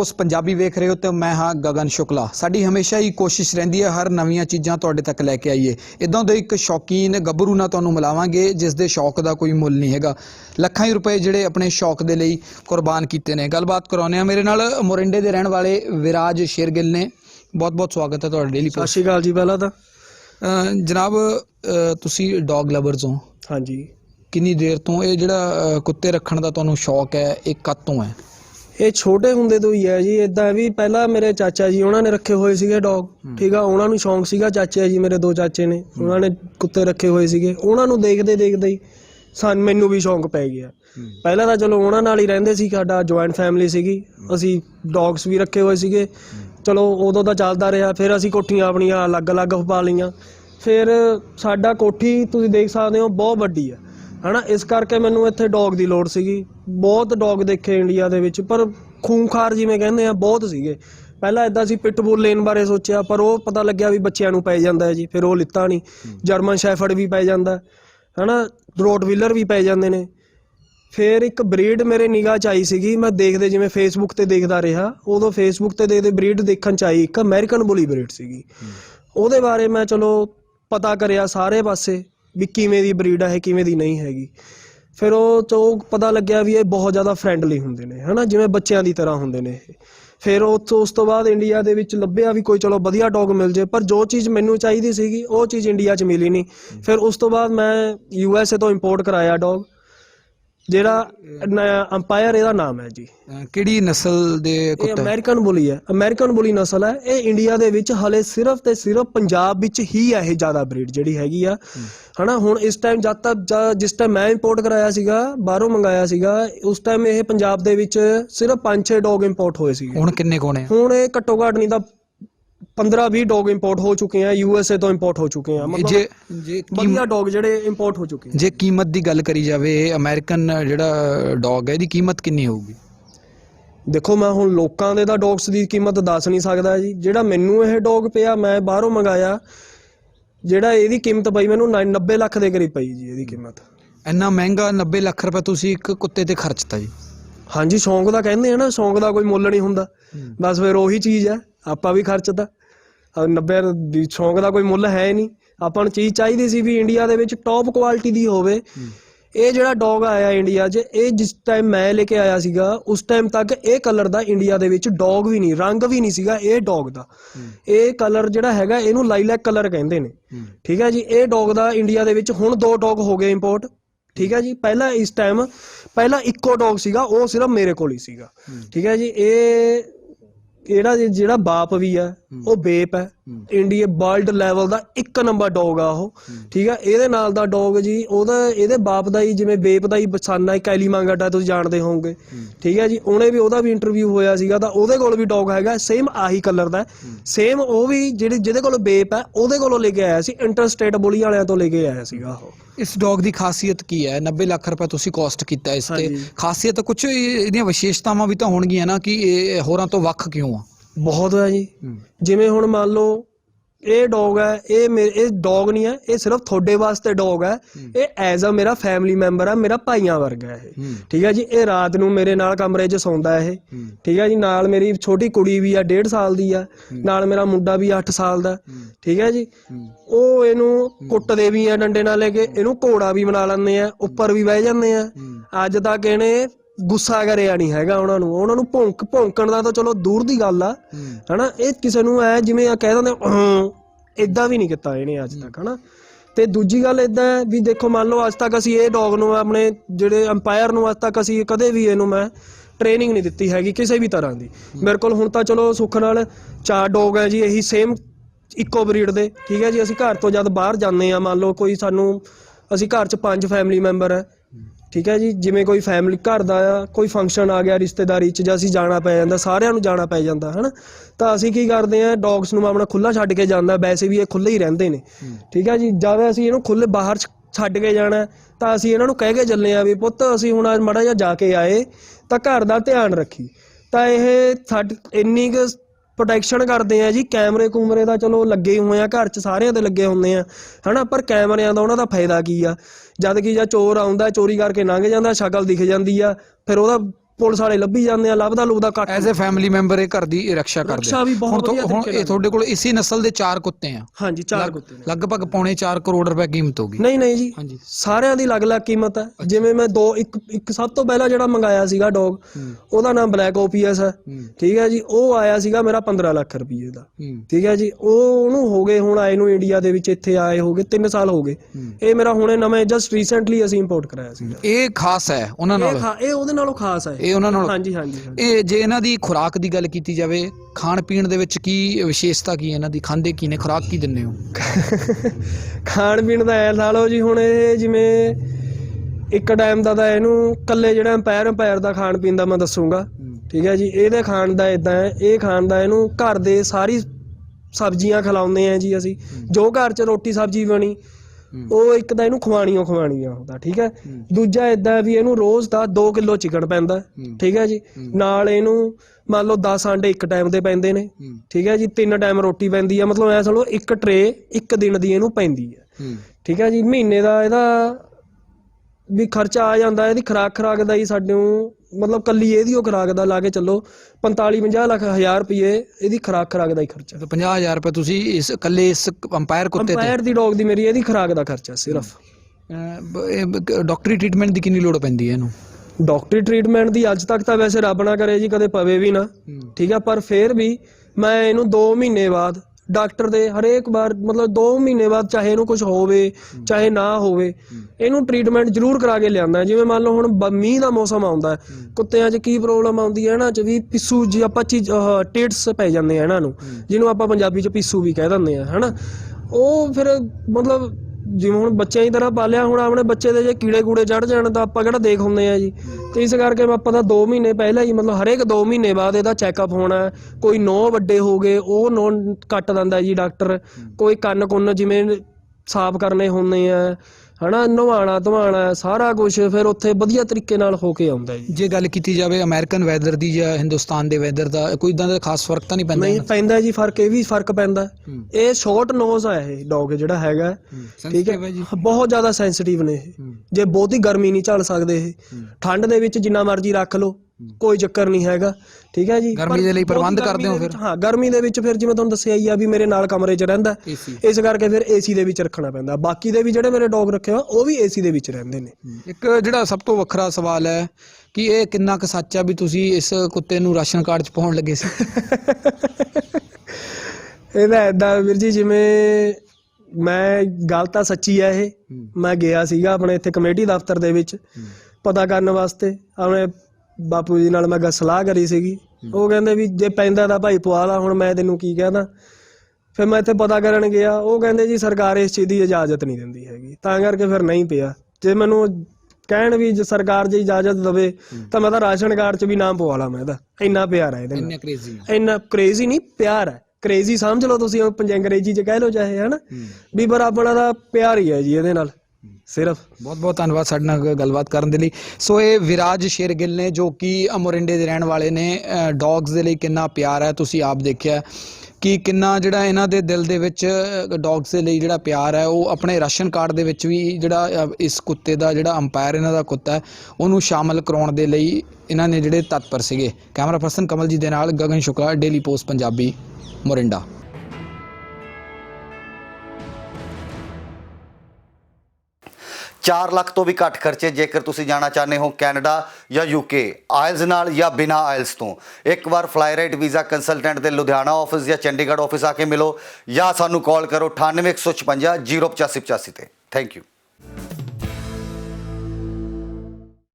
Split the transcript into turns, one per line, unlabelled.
ਉਸ ਪੰਜਾਬੀ ਵੇਖ ਰਹੇ ਹੋ ਤੇ ਮੈਂ ਹਾਂ ਗਗਨ ਸ਼ੁਕਲਾ। ਸਾਡੀ ਹਮੇਸ਼ਾ ਹੀ ਕੋਸ਼ਿਸ਼ ਰਹਿੰਦੀ ਹੈ ਹਰ ਨਵੀਆਂ ਚੀਜ਼ਾਂ ਤੁਹਾਡੇ ਤੱਕ ਲੈ ਕੇ ਆਈਏ। ਇਦਾਂ ਦੇ ਇੱਕ ਸ਼ੌਕੀਨ ਗੱਭਰੂ ਨਾਲ ਤੁਹਾਨੂੰ ਮਿਲਾਵਾਂਗੇ ਜਿਸ ਦੇ ਸ਼ੌਕ ਦਾ ਕੋਈ ਮੁੱਲ ਨਹੀਂ ਹੈਗਾ। ਲੱਖਾਂ ਹੀ ਰੁਪਏ ਜਿਹੜੇ ਆਪਣੇ ਸ਼ੌਕ ਦੇ ਲਈ ਕੁਰਬਾਨ ਕੀਤੇ ਨੇ। ਗੱਲਬਾਤ ਕਰਾਉਂਦੇ ਆ ਮੇਰੇ ਨਾਲ ਮੋਰਿੰਡੇ ਦੇ ਰਹਿਣ ਵਾਲੇ ਵਿਰਾਜ ਸ਼ੇਰਗਿੱਲ ਨੇ। ਬਹੁਤ ਬਹੁਤ ਸਵਾਗਤ ਹੈ ਤੁਹਾਡੇ ਡੇਲੀ
ਸਤਿ ਸ਼੍ਰੀ ਅਕਾਲ ਜੀ ਪਹਿਲਾਂ ਤਾਂ।
ਜਨਾਬ ਤੁਸੀਂ ਡੌਗ ਲਵਰਸ ਹੋ।
ਹਾਂਜੀ।
ਕਿੰਨੀ ਦੇਰ ਤੋਂ ਇਹ ਜਿਹੜਾ ਕੁੱਤੇ ਰੱਖਣ ਦਾ ਤੁਹਾਨੂੰ ਸ਼ੌਕ ਹੈ ਇਹ ਕਦ ਤੋਂ ਹੈ?
ਇਹ ਛੋਟੇ ਹੁੰਦੇ ਤੋਂ ਹੀ ਹੈ ਜੀ ਇਦਾਂ ਵੀ ਪਹਿਲਾਂ ਮੇਰੇ ਚਾਚਾ ਜੀ ਉਹਨਾਂ ਨੇ ਰੱਖੇ ਹੋਏ ਸੀਗੇ ਡੌਗ ਠੀਕ ਆ ਉਹਨਾਂ ਨੂੰ ਸ਼ੌਂਕ ਸੀਗਾ ਚਾਚਾ ਜੀ ਮੇਰੇ ਦੋ ਚਾਚੇ ਨੇ ਉਹਨਾਂ ਨੇ ਕੁੱਤੇ ਰੱਖੇ ਹੋਏ ਸੀਗੇ ਉਹਨਾਂ ਨੂੰ ਦੇਖਦੇ ਦੇਖਦੇ ਹੀ ਸਾਨੂੰ ਮੈਨੂੰ ਵੀ ਸ਼ੌਂਕ ਪੈ ਗਿਆ। ਪਹਿਲਾਂ ਤਾਂ ਚਲੋ ਉਹਨਾਂ ਨਾਲ ਹੀ ਰਹਿੰਦੇ ਸੀ ਸਾਡਾ ਜੁਆਇੰਟ ਫੈਮਿਲੀ ਸੀਗੀ ਅਸੀਂ ਡੌਗਸ ਵੀ ਰੱਖੇ ਹੋਏ ਸੀਗੇ। ਚਲੋ ਉਦੋਂ ਤਾਂ ਚੱਲਦਾ ਰਿਹਾ ਫਿਰ ਅਸੀਂ ਕੋਠੀਆਂ ਆਪਣੀਆਂ ਅਲੱਗ-ਅਲੱਗ ਪਾ ਲਈਆਂ। ਫਿਰ ਸਾਡਾ ਕੋਠੀ ਤੁਸੀਂ ਦੇਖ ਸਕਦੇ ਹੋ ਬਹੁਤ ਵੱਡੀ ਆ ਹਨਾ ਇਸ ਕਰਕੇ ਮੈਨੂੰ ਇੱਥੇ ਡੌਗ ਦੀ ਲੋੜ ਸੀਗੀ। ਬਹੁਤ ਡੌਗ ਦੇਖੇ ਇੰਡੀਆ ਦੇ ਵਿੱਚ ਪਰ ਖੂੰਖਾਰ ਜਿਵੇਂ ਕਹਿੰਦੇ ਆ ਬਹੁਤ ਸੀਗੇ। ਪਹਿਲਾਂ ਇਦਾਂ ਸੀ ਪਿਟਬੁਲ ਲੈਣ ਬਾਰੇ ਸੋਚਿਆ ਪਰ ਉਹ ਪਤਾ ਲੱਗਿਆ ਵੀ ਬੱਚਿਆਂ ਨੂੰ ਪੈ ਜਾਂਦਾ ਹੈ ਜੀ ਫਿਰ ਉਹ ਲਿੱਤਾ ਨਹੀਂ। ਜਰਮਨ ਸ਼ੈਫਰਡ ਵੀ ਪੈ ਜਾਂਦਾ ਹਨਾ? ਰੋਟਵੀਲਰ ਵੀ ਪੈ ਜਾਂਦੇ ਨੇ। ਫਿਰ ਇੱਕ ਬਰੀਡ ਮੇਰੇ ਨਿਗਾਹ ਚ ਆਈ ਸੀਗੀ ਮੈਂ ਦੇਖਦੇ ਜਿਵੇਂ ਫੇਸਬੁੱਕ ਤੇ ਦੇਖਦਾ ਰਿਹਾ। ਉਦੋਂ ਫੇਸਬੁੱਕ ਤੇ ਦੇਖਦੇ ਬਰੀਡ ਦੇਖਣ ਚ ਆਈ ਇੱਕ ਅਮਰੀਕਨ ਬੁਲੀ ਬਰੀਡ ਸੀਗੀ। ਉਹਦੇ ਬਾਰੇ ਮੈਂ ਚਲੋ ਪਤਾ ਕਰਿਆ ਸਾਰੇ ਪਾਸੇ ਵੀ ਕਿਵੇਂ ਦੀ ਬਰੀਡ ਹੈ ਕਿਵੇਂ ਦੀ ਨਹੀਂ ਹੈਗੀ। ਫਿਰ ਉਹ ਤੋਂ ਪਤਾ ਲੱਗਿਆ ਵੀ ਇਹ ਬਹੁਤ ਜ਼ਿਆਦਾ ਫਰੈਂਡਲੀ ਹੁੰਦੇ ਨੇ ਹਨਾ? ਜਿਵੇਂ ਬੱਚਿਆਂ ਦੀ ਤਰ੍ਹਾਂ ਹੁੰਦੇ ਨੇ ਇਹ। ਫਿਰ ਉਹ ਤੋਂ- ਉਸ ਤੋਂ ਬਾਅਦ ਇੰਡੀਆ ਦੇ ਵਿੱਚ ਲੱਭਿਆ ਵੀ ਕੋਈ ਚਲੋ ਵਧੀਆ ਡੌਗ ਮਿਲ ਜੇ ਪਰ ਜੋ ਚੀਜ਼ ਮੈਨੂੰ ਚਾਹੀਦੀ ਸੀਗੀ ਉਹ ਚੀਜ਼ ਇੰਡੀਆ 'ਚ ਮਿਲੀ ਨਹੀਂ। ਫਿਰ ਉਸ ਤੋਂ ਬਾਅਦ ਮੈਂ ਯੂ ਐਸ ਏ ਤੋਂ ਇੰਪੋਰਟ ਕਰਾਇਆ ਡੌਗ ਜਿਹੜਾ ਅੰਪਾਇਰ ਇਹਦਾ ਨਾਮ ਹੈ ਜੀ।
ਕਿਹੜੀ ਨਸਲ ਦੇ
ਇਹ
ਕੁੱਤਾ ਹੈ?
ਅਮਰੀਕਨ ਬੁਲੀ ਹੈ। ਅਮਰੀਕਨ ਬੁਲੀ ਨਸਲ ਹੈ। ਇਹ ਇੰਡੀਆ ਦੇ ਵਿੱਚ ਹਲੇ ਸਿਰਫ ਤੇ ਸਿਰਫ ਪੰਜਾਬ ਵਿੱਚ ਹੀ ਹੈ ਇਹ ਜ਼ਿਆਦਾ ਬਰੀਡ ਜਿਹੜੀ ਹੈਗੀ ਆ। ਹਨਾ ਹੁਣ ਇਸ ਟਾਈਮ ਜਦ ਤੱਕ ਜ- ਜਿਸ ਟਾਈਮ ਮੈਂ ਇੰਪੋਰਟ ਕਰਾਇਆ ਸੀਗਾ ਬਾਹਰੋਂ ਮੰਗਾਇਆ ਸੀਗਾ ਉਸ ਟਾਈਮ ਇਹ ਪੰਜਾਬ ਦੇ ਵਿੱਚ ਸਿਰਫ 5-6 ਡੌਗ ਇੰਪੋਰਟ ਹੋਏ ਸੀਗੇ।
ਹੁਣ ਕਿੰਨੇ ਕੋਣੇ
ਹੁਣ ਇਹ ਘੱਟੋ ਘੱਟ ਨਹੀਂ ਤਾਂ 15-20 ਡੌਗ ਇੰਪੋਰਟ ਹੋ ਚੁੱਕੇ ਆ ਯੂ ਐਸ ਏ ਤੋਂ ਇੰਪੋਰਟ ਹੋ ਚੁੱਕੇ ਆ।
ਇਹ ਜੇ ਜੇ
ਵਧੀਆ
ਕੀਮ-
ਡੌਗ ਜਿਹੜੇ ਇੰਪੋਰਟ ਹੋ ਚੁੱਕੇ ਆ।
ਜੇ ਕੀਮਤ ਦੀ ਗੱਲ ਕਰੀ ਜਾਵੇ ਅਮਰੀਕਨ ਜਿਹੜਾ ਡੌਗ ਹੈ ਇਹਦੀ ਕੀਮਤ ਕਿੰਨੀ ਹੋਊਗੀ?
ਦੇਖੋ ਮੈਂ ਹੁਣ ਲੋਕਾਂ ਦੇ ਤਾਂ ਡੌਗਸ ਦੀ ਕੀਮਤ ਦੱਸ ਨਹੀਂ ਸਕਦਾ ਜੀ। ਜਿਹੜਾ ਮੈਨੂੰ ਇਹ ਡੌਗ ਪਿਆ ਮੈਂ ਬਾਹਰੋਂ ਮੰਗਾਇਆ। ਜਿਹੜਾ ਇਹਦੀ ਕੀਮਤ ਪਈ ਮੈਨੂੰ 90 ਲੱਖ ਦੇ ਕਰੀਬ ਪਈ ਜੀ ਇਹਦੀ ਕੀਮਤ।
ਇੰਨਾ ਮਹਿੰਗਾ 90 ਲੱਖ ਰੁਪਏ ਤੁਸੀਂ ਇੱਕ ਕੁੱਤੇ ਤੇ ਖਰਚਤਾ ਜੀ।
ਹਾਂਜੀ ਸ਼ੌਂਕ ਦਾ ਕਹਿੰਦੇ ਆ ਨਾ ਸ਼ੌਂਕ ਦਾ ਕੋਈ ਮੁੱਲ ਨਹੀਂ ਹੁੰਦਾ। ਬਸ ਫਿਰ ਉਹੀ ਚੀਜ਼ ਹੈ ਆਪਾਂ ਵੀ ਖਰਚਦਾ 90 ਦੀ ਸ਼ੌਂਕ ਦਾ ਕੋਈ ਮੁੱਲ ਹੈ ਹੀ ਨਹੀਂ। ਆਪਾਂ ਨੂੰ ਚੀਜ਼ ਚਾਹੀਦੀ ਸੀ ਵੀ ਇੰਡੀਆ ਦੇ ਵਿੱਚ ਟੌਪ ਕੁਆਲਿਟੀ ਦੀ ਹੋਵੇ। ਇਹ ਜਿਹੜਾ ਡੌਗ ਆਇਆ ਇੰਡੀਆ 'ਚ ਇਹ ਜਿਸ ਟਾਈਮ ਮੈਂ ਲੈ ਕੇ ਆਇਆ ਸੀਗਾ ਉਸ ਟਾਈਮ ਤੱਕ ਇਹ ਕਲਰ ਦਾ ਇੰਡੀਆ ਦੇ ਵਿੱਚ ਡੌਗ ਵੀ ਨਹੀਂ ਰੰਗ ਵੀ ਨਹੀਂ ਸੀਗਾ ਇਹ ਡੌਗ ਦਾ। ਇਹ ਕਲਰ ਜਿਹੜਾ ਹੈਗਾ ਇਹਨੂੰ ਲਾਈਲੈਕ ਕਲਰ ਕਹਿੰਦੇ ਨੇ। ਠੀਕ ਹੈ ਜੀ ਇਹ ਡੌਗ ਦਾ ਇੰਡੀਆ ਦੇ ਵਿੱਚ ਹੁਣ ਦੋ ਡੌਗ ਹੋ ਗਏ ਇੰਪੋਰਟ ਠੀਕ ਹੈ ਜੀ ਪਹਿਲਾਂ ਇਸ ਟਾਈਮ ਪਹਿਲਾਂ ਇੱਕੋ ਡੌਗ ਸੀਗਾ ਉਹ ਸਿਰਫ ਮੇਰੇ ਕੋਲ ਹੀ ਸੀਗਾ। ਠੀਕ ਹੈ ਜੀ ਇਹ ਜੀ ਜਿਹੜਾ ਬਾਪ ਵੀ ਆ ਉਹ ਬੇਪ ਹੈ। ਇੰਡੀਆ ਵਰਲਡ ਲੈਵਲ ਦਾ ਇੱਕ ਨੰਬਰ ਡੌਗ ਆ ਉਹ। ਠੀਕ ਹੈ ਇਹਦੇ ਨਾਲ ਦਾ ਡੌਗ ਜੀ ਉਹਦਾ ਇਹਦੇ ਬਾਪ ਦਾ ਹੀ ਜਿਵੇਂ ਬੇਪ ਦਾ ਹੀ ਬਸਾਨਾ ਇੱਕ ਐਲੀ ਮੰਗਾਟਾ ਤੁਸੀਂ ਜਾਣਦੇ ਹੋਵੋਗੇ। ਠੀਕ ਹੈ ਜੀ? ਉਹਨੇ ਵੀ ਉਹਦਾ ਵੀ ਇੰਟਰਵਿਊ ਹੋਇਆ ਸੀਗਾ ਤਾਂ ਉਹਦੇ ਕੋਲ ਵੀ ਡੌਗ ਹੈਗਾ ਸੇਮ ਆਹੀ ਕਲਰ ਦਾ। ਸੇਮ ਉਹ ਵੀ ਜਿਹੜੀ ਜਿਹਦੇ ਕੋਲ ਬੇਪ ਹੈ ਉਹਦੇ ਕੋਲੋਂ ਲੈ ਕੇ ਆਇਆ ਸੀ ਇੰਟਰਸਟੇਟ ਬੁਲੀ ਵਾਲਿਆਂ ਤੋਂ ਲੈ ਕੇ ਆਇਆ ਸੀਗਾ ਉਹ।
ਇਸ ਡੌਗ ਦੀ ਖਾਸੀਅਤ ਕੀ ਹੈ? 90 ਲੱਖ ਰੁਪਏ ਤੁਸੀਂ ਕਾਸਟ ਕੀਤਾ ਇਸ ਤੇ। ਖਾਸੀਅਤ ਕੁਝ ਇਹਦੀਆਂ ਵਿਸ਼ੇਸ਼ਤਾਵਾਂ ਵੀ ਤਾਂ ਹੋਣਗੀਆਂ ਨਾ ਕਿ ਇਹ ਹੋਰਾਂ ਤੋਂ ਵੱਖ ਕਿਉਂ ਆ?
ਬਹੁਤ ਹੈ ਜੀ। ਜਿਵੇਂ ਹੁਣ ਮੰਨ ਲਓ ਇਹ ਡੌਗ ਹੈ ਇਹ ਮੇਰੇ ਇਹ ਡੌਗ ਨਹੀਂ ਹੈ ਇਹ ਸਿਰਫ ਤੁਹਾਡੇ ਵਾਸਤੇ ਡੌਗ ਹੈ। ਇਹ ਐਜ਼ ਅ ਮੇਰਾ ਫੈਮਿਲੀ ਮੈਂਬਰ ਹੈ ਮੇਰਾ ਭਾਈਆਂ ਵਰਗਾ ਹੈ। ਇਹ। ਠੀਕ ਹੈ ਜੀ ਇਹ ਰਾਤ ਨੂੰ ਮੇਰੇ ਨਾਲ ਕਮਰੇ 'ਚ ਸੌਂਦਾ ਇਹ। ਠੀਕ ਹੈ ਜੀ ਨਾਲ ਮੇਰੀ ਛੋਟੀ ਕੁੜੀ ਵੀ ਆ 1.5 ਸਾਲ ਦੀ ਆ। ਨਾਲ ਮੇਰਾ ਮੁੰਡਾ ਵੀ 8 ਸਾਲ ਦਾ। ਠੀਕ ਹੈ ਜੀ। ਉਹ ਇਹਨੂੰ ਕੁੱਟਦੇ ਵੀ ਆ ਡੰਡੇ ਨਾਲ ਲੈ ਕੇ। ਇਹਨੂੰ ਘੋੜਾ ਵੀ ਬਣਾ ਲੈਂਦੇ ਆ ਉੱਪਰ ਵੀ ਬਹਿ ਜਾਂਦੇ ਆ। ਅੱਜ ਤੱਕ ਇਹਨੇ ਗੁੱਸਾ ਕਰਿਆ ਨਹੀਂ ਹੈਗਾ ਉਹਨਾਂ ਨੂੰ। ਉਹਨਾਂ ਨੂੰ ਭੌਂਕ ਭੌਂਕਣ ਦਾ ਤਾਂ ਚਲੋ ਦੂਰ ਦੀ ਗੱਲ ਆ। ਹਨਾ ਇਹ ਕਿਸੇ ਨੂੰ ਐ ਜਿਵੇਂ ਆ ਕਹਿ ਦਿੰਦੇ ਇਦਾਂ ਵੀ ਨਹੀਂ ਕੀਤਾ ਇਹਨੇ ਅੱਜ ਤੱਕ ਹਨਾ। ਤੇ ਦੂਜੀ ਗੱਲ ਇਦਾਂ ਹੈ ਵੀ ਦੇਖੋ ਮੰਨ ਲਓ ਅੱਜ ਤੱਕ ਅਸੀਂ ਇਹ ਡੌਗ ਨੂੰ ਆਪਣੇ ਜਿਹੜੇ ਅੰਪਾਇਰ ਨੂੰ ਅੱਜ ਤੱਕ ਅਸੀਂ ਕਦੇ ਵੀ ਇਹਨੂੰ ਮੈਂ ਟ੍ਰੇਨਿੰਗ ਨਹੀਂ ਦਿੱਤੀ ਹੈਗੀ ਕਿਸੇ ਵੀ ਤਰ੍ਹਾਂ ਦੀ। ਮੇਰੇ ਕੋਲ ਹੁਣ ਤਾਂ ਚਲੋ ਸੁੱਖ ਨਾਲ ਚਾਰ ਡੌਗ ਹੈ ਜੀ ਇਹੀ ਸੇਮ ਇੱਕੋ ਬਰੀਡ ਦੇ। ਠੀਕ ਹੈ ਜੀ ਅਸੀਂ ਘਰ ਤੋਂ ਜਦ ਬਾਹਰ ਜਾਂਦੇ ਆ ਮੰਨ ਲਓ ਕੋਈ ਸਾਨੂੰ ਅਸੀਂ ਘਰ 'ਚ ਪੰਜ ਫੈਮਿਲੀ ਮੈਂਬਰ ਹੈ ਠੀਕ ਹੈ ਜੀ? ਜਿਵੇਂ ਕੋਈ ਫੈਮਿਲੀ ਘਰ ਦਾ ਆ ਕੋਈ ਫੰਕਸ਼ਨ ਆ ਗਿਆ ਰਿਸ਼ਤੇਦਾਰੀ 'ਚ ਜਾਂ ਅਸੀਂ ਜਾਣਾ ਪੈ ਜਾਂਦਾ ਸਾਰਿਆਂ ਨੂੰ ਜਾਣਾ ਪੈ ਜਾਂਦਾ ਹਨਾ? ਤਾਂ ਅਸੀਂ ਕੀ ਕਰਦੇ ਆ ਡੌਗਸ ਨੂੰ ਆਪਣਾ ਖੁੱਲਾ ਛੱਡ ਕੇ ਜਾਂਦਾ ਵੈਸੇ ਵੀ ਇਹ ਖੁੱਲੇ ਹੀ ਰਹਿੰਦੇ ਨੇ। ਠੀਕ ਹੈ ਜੀ? ਜਦ ਅਸੀਂ ਇਹਨੂੰ ਖੁੱਲੇ ਬਾਹਰ ਛੱਡ ਕੇ ਜਾਣਾ ਤਾਂ ਅਸੀਂ ਇਹਨਾਂ ਨੂੰ ਕਹਿ ਕੇ ਚੱਲੇ ਆ ਵੀ ਪੁੱਤ ਅਸੀਂ ਹੁਣ ਅੱਜ ਮੜਾ ਜਾ ਕੇ ਆਏ ਤਾਂ ਘਰ ਦਾ ਧਿਆਨ ਰੱਖੀ। ਤਾਂ ਇਹ ਸਾਡ ਇੰਨੀ ਕੁ ਪ੍ਰੋਟੈਕਸ਼ਨ ਕਰਦੇ ਆ ਜੀ, ਕੈਮਰੇ ਕੂਮਰੇ ਦਾ ਚਲੋ ਲੱਗੇ ਹੋਏ ਆ, ਘਰ 'ਚ ਸਾਰਿਆਂ ਦੇ ਲੱਗੇ ਹੁੰਦੇ ਆ, ਹਨਾ? ਪਰ ਕੈਮਰਿਆਂ ਦਾ ਉਹਨਾਂ ਦਾ ਫਾਇਦਾ ਕੀ ਆ? ਜਦ ਕਿ ਜਾਂ ਚੋਰ ਆਉਂਦਾ, ਚੋਰੀ ਕਰਕੇ ਲੰਘ ਜਾਂਦਾ, ਸ਼ਕਲ ਦਿਖ ਜਾਂਦੀ ਆ, ਫਿਰ ਉਹਦਾ ਪੁਲਿਸ ਵਾਲੇ ਲੱਭੀ ਜਾਂਦੇ ਆ ਲੱਭਦਾ ਲੁਭਦਾ ਕੱਟ
ਐਜ਼ ਅ ਫੈਮਿਲੀ ਮੈਂਬਰ ਇਹ ਘਰ ਦੀ ਰੱਖਿਆ ਕਰਦੇ
ਰੱਖਿਆ ਵੀ ਬਹੁਤ
ਤੋਂ-
ਵਧੀਆ
ਹੁਣ
ਤਰੀਕੇ
ਇਹ
ਨਾਲ।
ਤੁਹਾਡੇ ਕੋਲ ਇਸੇ ਨਸਲ ਦੇ ਚਾਰ ਕੁੱਤੇ ਆ।
ਹਾਂਜੀ ਚਾਰ ਕੁੱਤੇ ਨੇ।
ਲਗਭਗ ਪੌਣੇ 4 ਕਰੋੜ ਰੁਪਏ ਕੀਮਤ ਹੋਗੀ
ਨਹੀਂ ਨਹੀਂ ਜੀ
ਹਾਂਜੀ।
ਸਾਰਿਆਂ ਦੀ ਅਲੱਗ-ਅਲੱਗ ਕੀਮਤ ਹੈ। ਜਿਵੇਂ ਮੈਂ ਦੋ ਇੱਕ ਇੱਕ ਸਭ ਤੋਂ ਪਹਿਲਾਂ ਜਿਹੜਾ ਮੰਗਾਇਆ ਸੀਗਾ ਡੌਗ
ਹੂੰ।
ਉਹਦਾ ਨਾਮ ਬਲੈਕ ਓਪੀਐਸ ਹੈ।
ਹੂੰ।
ਠੀਕ ਹੈ ਜੀ ਉਹ ਆਇਆ ਸੀਗਾ ਮੇਰਾ 15 ਲੱਖ ਰੁਪਏ ਦਾ।
ਹੂੰ।
ਠੀਕ ਹੈ ਜੀ ਉਹ ਉਹਨੂੰ ਹੋ ਗਏ ਹੁਣ ਆਏ ਨੂੰ ਇੰਡੀਆ ਦੇ ਵਿੱਚ ਇੱਥੇ ਆਏ ਹੋ ਗਏ 3 ਸਾਲ ਹੋ ਗਏ।
ਹੂੰ।
ਇਹ ਮੇਰਾ ਹੁਣੇ ਨਵੇਂ ਜਸਟ ਰੀਸੈਂਟਲੀ ਅਸੀਂ ਇੰਪੋਰਟ ਕਰਾਇਆ ਸੀ
ਇਹ ਖਾਸ ਹੈ ਉਹਨਾਂ
ਇਹ
ਨਾਲ।
ਖਾ- ਇਹ ਉਹਦੇ ਨਾਲੋਂ ਖਾਸ ਹੈ।
ਇਹ ਉਹਨਾਂ ਨਾਲ
ਹਾਂਜੀ ਹਾਂਜੀ ਹਾਂਜੀ।
ਇਹ ਜੇ ਇਹਨਾਂ ਦੀ ਖੁਰਾਕ ਦੀ ਗੱਲ ਕੀਤੀ ਜਾਵੇ ਖਾਣ ਪੀਣ ਦੇ ਵਿੱਚ ਕੀ ਵਿਸ਼ੇਸ਼ਤਾ ਕੀ ਹੈ ਇਹਨਾਂ ਦੀ? ਖਾਂਦੇ ਕੀ ਨੇ? ਖੁਰਾਕ ਕੀ ਦਿੰਦੇ ਹੋ?
ਖਾਣ ਪੀਣ ਦਾ ਐ ਲਾ ਲਓ ਜੀ ਹੁਣ ਇਹ ਜਿਵੇਂ ਇੱਕ ਟਾਈਮ ਦਾ ਤਾਂ ਇਹਨੂੰ ਕੱਲੇ ਜਿਹੜਾ ਅੰਪਾਇਰ ਅੰਪਾਇਰ ਦਾ ਖਾਣ ਪੀਣ ਦਾ ਮੈਂ ਦੱਸੂਗਾ। ਠੀਕ ਹੈ ਜੀ ਇਹਦੇ ਖਾਣ ਦਾ ਇਦਾਂ ਹੈ ਇਹ ਖਾਣ ਦਾ ਇਹਨੂੰ ਘਰ ਦੇ ਸਾਰੀ ਸਬਜ਼ੀਆਂ ਖਿਲਾਉਂਦੇ ਆ ਜੀ ਅਸੀਂ। ਜੋ ਘਰ 'ਚ ਰੋਟੀ ਸਬਜ਼ੀ ਬਣੀ ਉਹ ਇੱਕ ਤਾਂ ਇਹਨੂੰ ਖਵਾਣੀਓ ਖਵਾਣੀਆਂ ਹੁੰਦਾ ਠੀਕ ਹੈ? ਦੂਜਾ ਇਦਾਂ ਵੀ ਇਹਨੂੰ ਰੋਜ਼ ਦਾ 2 ਕਿਲੋ ਚਿਕਨ ਪੈਂਦਾ। ਠੀਕ ਹੈ ਜੀ? ਨਾਲ ਇਹਨੂੰ ਮੰਨ ਲਓ 10 ਆਂਡੇ ਇੱਕ ਟਾਈਮ ਦੇ ਪੈਂਦੇ ਨੇ ਠੀਕ ਹੈ ਜੀ? ਤਿੰਨ ਟਾਈਮ ਰੋਟੀ ਪੈਂਦੀ ਆ ਮਤਲਬ ਐ ਸਮਝੋ ਇੱਕ ਟਰੇ ਇੱਕ ਦਿਨ ਦੀ ਇਹਨੂੰ ਪੈਂਦੀ ਹੈ। ਠੀਕ ਹੈ ਜੀ? ਮਹੀਨੇ ਦਾ ਇਹਦਾ ਵੀ ਖਰਚਾ ਆ ਜਾਂਦਾ ਇਹਦੀ ਖਰਾਕ ਖਰਾਕ ਦਾ ਹੀ ਸਾਡੇ ਨੂੰ ਮਤਲਬ ਕੱਲੀ ਇਹਦੀ ਉਹ ਖਰਾਕ ਦਾ ਲਾ ਕੇ ਚੱਲੋ 45 50 ਲੱਖ ਹਜ਼ਾਰ ਰੁਪਏ ਇਹਦੀ ਖਰਾਕ ਖਰਾਕ ਦਾ ਹੀ ਖਰਚਾ।
ਤਾਂ 50000 ਰੁਪਏ ਤੁਸੀਂ ਇਸ ਇਕੱਲੇ ਇਸ ਅੰਪਾਇਰ ਕੁੱਤੇ ਤੇ?
ਅੰਪਾਇਰ ਦੀ ਡੌਗ ਦੀ ਮੇਰੀ ਇਹਦੀ ਖਰਾਕ ਦਾ ਖਰਚਾ ਸਿਰਫ।
ਡਾਕਟਰੀ ਟ੍ਰੀਟਮੈਂਟ ਦੀ ਕਿੰਨੀ ਲੋੜ ਪੈਂਦੀ ਹੈ ਇਹਨੂੰ?
ਡਾਕਟਰੀ ਟ੍ਰੀਟਮੈਂਟ ਦੀ ਅੱਜ ਤੱਕ ਤਾਂ ਵੈਸੇ ਰੱਬ ਨਾ ਕਰੇ ਜੀ ਕਦੇ ਪਵੇ ਵੀ ਨਾ। ਠੀਕ ਹੈ ਪਰ ਫੇਰ ਵੀ ਮੈਂ ਇਹਨੂੰ 2 ਮਹੀਨੇ ਬਾਅਦ ਡਾਕਟਰ ਦੇ ਹਰੇਕ ਵਾਰ ਮਤਲਬ 2 ਮਹੀਨੇ ਬਾਅਦ ਚਾਹੇ ਇਹਨੂੰ ਕੁਝ ਹੋਵੇ ਚਾਹੇ ਨਾ ਹੋਵੇ ਇਹਨੂੰ ਟ੍ਰੀਟਮੈਂਟ ਜ਼ਰੂਰ ਕਰਾ ਕੇ ਲਿਆਂਦਾ। ਜਿਵੇਂ ਮੰਨ ਲਓ ਹੁਣ ਮੀਂਹ ਦਾ ਮੌਸਮ ਆਉਂਦਾ ਕੁੱਤਿਆਂ 'ਚ ਕੀ ਪ੍ਰੋਬਲਮ ਆਉਂਦੀ ਹੈ ਇਹਨਾਂ 'ਚ ਵੀ ਪਿੱਸੂ ਜੀ ਆਪਾਂ ਚੀਜ਼ ਟਿਡਸ ਪੈ ਜਾਂਦੇ ਆ ਇਹਨਾਂ ਨੂੰ ਜਿਹਨੂੰ ਆਪਾਂ ਪੰਜਾਬੀ 'ਚ ਪਿੱਸੂ ਵੀ ਕਹਿ ਦਿੰਦੇ ਆ ਹਨਾ? ਉਹ ਫਿਰ ਮਤਲਬ ਜਿਵੇਂ ਹੁਣ ਬੱਚਿਆਂ ਦੀ ਤਰ੍ਹਾਂ ਪਾਲਿਆ, ਹੁਣ ਆਪਣੇ ਬੱਚੇ ਦੇ ਜੇ ਕੀੜੇ ਕੂੜੇ ਚੜ ਜਾਣ ਤਾਂ ਆਪਾਂ ਕਿਹੜਾ ਦੇਖ ਹੁੰਦੇ ਆ ਜੀ। ਤੇ ਇਸ ਕਰਕੇ ਆਪਾਂ ਤਾਂ 2 ਮਹੀਨੇ ਪਹਿਲਾਂ ਹੀ ਮਤਲਬ ਹਰੇਕ 2 ਮਹੀਨੇ ਬਾਅਦ ਇਹਦਾ ਚੈੱਕਅਪ ਹੋਣਾ ਕੋਈ ਨੋ ਵੱਡੇ ਹੋ ਗਏ, ਉਹ ਨੋ ਕੱਟ ਦਿੰਦਾ ਜੀ ਡਾਕਟਰ ਕੋਈ ਕੰਨ ਕੁੰਨ ਜਿਵੇਂ ਸਾਫ਼ ਕਰਨੇ ਹੁੰਦੇ ਆ। ਹਨਾ ਨਵਾਣਾ ਧਵਾਣਾ ਸਾਰਾ ਕੁਝ ਫਿਰ ਉੱਥੇ ਵਧੀਆ ਤਰੀਕੇ ਨਾਲ ਹੋ ਕੇ ਆਉਂਦਾ ਜੀ।
ਜੇ ਗੱਲ ਕੀਤੀ ਜਾਵੇ ਅਮਰੀਕਨ ਵੈਦਰ ਦੀ ਜਾਂ ਹਿੰਦੁਸਤਾਨ ਦੇ ਵੈਦਰ ਦਾ ਕੋਈ ਇਦਾਂ ਦਾ ਖਾਸ ਫ਼ਰਕ ਤਾਂ ਨਹੀਂ ਪੈਂਦਾ
ਨਹੀਂ ਪੈਂਦਾ ਜੀ ਫ਼ਰਕ ਇਹ ਵੀ ਫ਼ਰਕ ਪੈਂਦਾ। ਇਹ ਸ਼ਾਰਟ ਨੋਜ਼ ਆ ਇਹ ਡੌਗ ਜਿਹੜਾ ਹੈਗਾ। ਠੀਕ
ਹੈ?
ਬਹੁਤ ਜ਼ਿਆਦਾ ਸੈਂਸਿਟਿਵ ਨੇ ਇਹ। ਜੇ ਬਹੁਤੀ ਗਰਮੀ ਨਹੀਂ ਝੱਲ ਸਕਦੇ ਇਹ। ਠੰਡ ਦੇ ਵਿੱਚ ਜਿੰਨਾ ਮਰਜ਼ੀ ਰੱਖ ਲਓ। ਕੋਈ ਚੱਕਰ ਨਹੀਂ ਹੈਗਾ ਠੀਕ ਹੈ ਜੀ?
ਗਰਮੀ ਦੇ ਲਈ ਪ੍ਰਬੰਧ ਕਰਦੇ ਹੋ ਫਿਰ?
ਹਾਂ ਗਰਮੀ ਦੇ ਵਿੱਚ ਫਿਰ ਜਿਵੇਂ ਤੁਹਾਨੂੰ ਦੱਸਿਆ ਹੀ ਆ ਵੀ ਮੇਰੇ ਨਾਲ ਕਮਰੇ 'ਚ ਰਹਿੰਦਾ। ਇਸ ਕਰਕੇ ਫਿਰ ਏਸੀ ਦੇ ਵਿੱਚ ਰੱਖਣਾ ਪੈਂਦਾ। ਬਾਕੀ ਦੇ ਵੀ ਜਿਹੜੇ ਮੇਰੇ ਡੌਗ ਰੱਖੇ ਹੋਏ ਆ ਉਹ ਵੀ ਏਸੀ ਦੇ ਵਿੱਚ ਰਹਿੰਦੇ ਨੇ।
ਇੱਕ ਜਿਹੜਾ ਸਭ ਤੋਂ ਵੱਖਰਾ ਸਵਾਲ ਹੈ ਕਿ ਇਹ ਕਿੰਨਾ ਕੁ ਸੱਚ ਆ ਵੀ ਤੁਸੀਂ ਇਸ ਕੁੱਤੇ ਨੂੰ ਰਾਸ਼ਨ ਕਾਰਡ 'ਚ ਪਾਉਣ ਲੱਗੇ ਸੀ?
ਇਹਦਾ ਏਦਾਂ ਵੀਰ ਜੀ ਜਿਵੇਂ ਮੈਂ ਗੱਲ ਤਾਂ ਸੱਚੀ ਹੈ ਇਹ। ਮੈਂ ਗਿਆ ਸੀਗਾ ਆਪਣੇ ਇੱਥੇ ਕਮੇਟੀ ਦਫ਼ਤਰ ਦੇ ਵਿੱਚ। ਪਤਾ ਕਰਨ ਵਾਸਤੇ। ਆਪਣੇ ਬਾਪੂ ਜੀ ਨਾਲ ਮੈਂ ਗ- ਸਲਾਹ ਕਰੀ ਸੀਗੀ। ਉਹ ਕਹਿੰਦੇ ਵੀ ਜੇ ਪੈਂਦਾ ਤਾਂ ਭਾਈ ਪਵਾ ਲਾ ਹੁਣ ਮੈਂ ਤੈਨੂੰ ਕੀ ਕਹਦਾ ਫਿਰ ਮੈਂ ਇੱਥੇ ਪਤਾ ਕਰਨ ਗਿਆ ਉਹ ਕਹਿੰਦੇ ਜੀ ਸਰਕਾਰ ਇਸ ਚੀਜ਼ ਦੀ ਇਜਾਜ਼ਤ ਨਹੀਂ ਦਿੰਦੀ ਹੈਗੀ। ਤਾਂ ਕਰਕੇ ਫਿਰ ਨਹੀਂ ਪਿਆ। ਜੇ ਮੈਨੂੰ ਕਹਿਣ ਵੀ ਜੇ ਸਰਕਾਰ ਜੇ ਇਜਾਜ਼ਤ ਦੇਵੇ ਤਾਂ ਮੈਂ ਤਾਂ ਰਾਸ਼ਨ ਕਾਰਡ 'ਚ ਵੀ ਨਾਮ ਪਵਾ ਲਾ ਮੈਂ ਇਹਦਾ ਇੰਨਾ ਪਿਆਰ ਹੈ ਇਹਦੇ ਨਾਲ।
ਇੰਨੇ ਕ੍ਰੇਜ਼ੀ
ਇੰਨਾ ਕ੍ਰੇਜ਼ੀ ਨਹੀਂ ਪਿਆਰ ਹੈ। ਕ੍ਰੇਜ਼ੀ ਸਮਝ ਲਓ ਤੁਸੀਂ ਉਹ ਪੰਜ ਅੰਗਰੇਜ਼ੀ ਚ ਕਹਿ ਲਓ ਚਾਹੇ ਹਨਾ? ਵੀ ਪਰ ਆਪਣਾ ਦਾ ਪਿਆਰ ਹੀ ਹੈ ਜੀ ਇਹਦੇ ਨਾਲ। ਸਿਰਫ
ਬਹੁਤ ਬਹੁਤ ਧੰਨਵਾਦ ਸਾਡੇ ਨਾਲ ਗੱਲਬਾਤ ਕਰਨ ਦੇ ਲਈ। ਸੋ ਇਹ ਵਿਰਾਜ ਸ਼ੇਰਗਿੱਲ ਨੇ ਜੋ ਕਿ ਅਮੋਰਿੰਡੇ ਦੇ ਰਹਿਣ ਵਾਲੇ ਨੇ ਡੌਗਸ ਦੇ ਲਈ ਕਿੰਨਾ ਪਿਆਰ ਹੈ, ਤੁਸੀਂ ਆਪ ਦੇਖਿਆ ਕਿ ਕਿੰਨਾ ਜਿਹੜਾ ਇਹਨਾਂ ਦੇ ਦਿਲ ਦੇ ਵਿੱਚ ਡੌਗਸ ਦੇ ਲਈ ਜਿਹੜਾ ਪਿਆਰ ਹੈ, ਉਹ ਆਪਣੇ ਰਾਸ਼ਨ ਕਾਰਡ ਦੇ ਵਿੱਚ ਵੀ ਜਿਹੜਾ ਇਸ ਕੁੱਤੇ ਦਾ ਜਿਹੜਾ ਅੰਪਾਇਰ ਇਹਨਾਂ ਦਾ ਕੁੱਤਾ ਹੈ, ਉਹਨੂੰ ਸ਼ਾਮਲ ਕਰਾਉਣ ਦੇ ਲਈ ਇਹਨਾਂ ਨੇ ਜਿਹੜੇ ਤਤਪਰ ਸੀਗੇ। ਕੈਮਰਾ ਪਰਸਨ ਕਮਲਜੀਤ ਦੇ ਨਾਲ ਗਗਨ ਸ਼ੁਕਲਾ, ਡੇਲੀ ਪੋਸਟ ਪੰਜਾਬੀ, ਮੋਰਿੰਡਾ।
4 ਲੱਖ ਤੋਂ ਵੀ ਘੱਟ ਖਰਚੇ ਜੇਕਰ ਤੁਸੀਂ ਜਾਣਾ ਚਾਹੁੰਦੇ ਹੋ ਕੈਨੇਡਾ ਜਾਂ ਯੂਕੇ, ਆਇਲਸ ਨਾਲ ਜਾਂ ਬਿਨਾ ਆਇਲਸ ਤੋਂ। ਇੱਕ ਵਾਰ ਫਲਾਈਰਾਈਟ ਵੀਜ਼ਾ ਕੰਸਲਟੈਂਟ ਦੇ ਲੁਧਿਆਣਾ ਆਫਿਸ ਜਾਂ ਚੰਡੀਗੜ੍ਹ ਆਫਿਸ ਆ ਕੇ ਮਿਲੋ ਜਾਂ ਸਾਨੂੰ ਕਾਲ ਕਰੋ 98156 08585 ਤੇ। Thank you